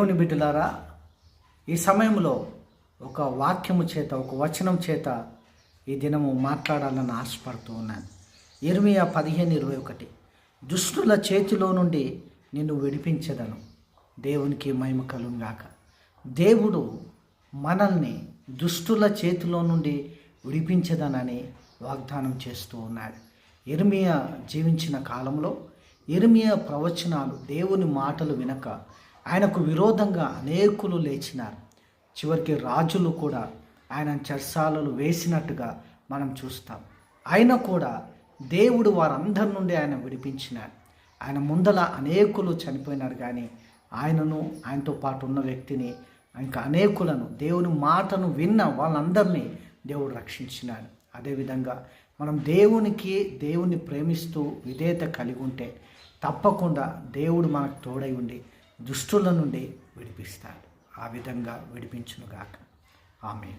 దేవుని బిడ్డలారా ఈ సమయంలో ఒక వాక్యము చేత ఒక వచనం చేత ఈ దినము మాట్లాడాలని ఆశపడుతూ ఉన్నాను. ఇరవై పదిహేను ఇరవై ఒకటి. దుష్టుల చేతిలో నుండి నిన్ను విడిపించదను. దేవునికి మహిమ కలుగాక దేవుడు మనల్ని దుష్టుల చేతిలో నుండి విడిపించదనని వాగ్దానం చేస్తూ ఉన్నాడు. ఇర్మియా జీవించిన కాలంలో ఇర్మియా ప్రవచనాలు దేవుని మాటలు వినక ఆయనకు విరోధంగా అనేకులు లేచినారు. చివరికి రాజులు కూడా ఆయన చర్చాలలో వేసినట్టుగా మనం చూస్తాం. ఆయన కూడా దేవుడు వారందరి నుండి ఆయన విడిపించినాడు. ఆయన ముందల అనేకులు చనిపోయినారు కానీ ఆయనను ఆయనతో పాటు ఉన్న వ్యక్తిని ఇంకా అనేకులను దేవుని మాటను విన్న వాళ్ళందరినీ దేవుడు రక్షించినాడు. అదేవిధంగా మనం దేవునికి దేవుని ప్రేమిస్తూ విధేయత కలిగి ఉంటే తప్పకుండా దేవుడు మనకు తోడై ఉండి దుష్టుల నుండి విడిపిస్తాడు. ఆ విధంగా విడిపించునుగాక. ఆమె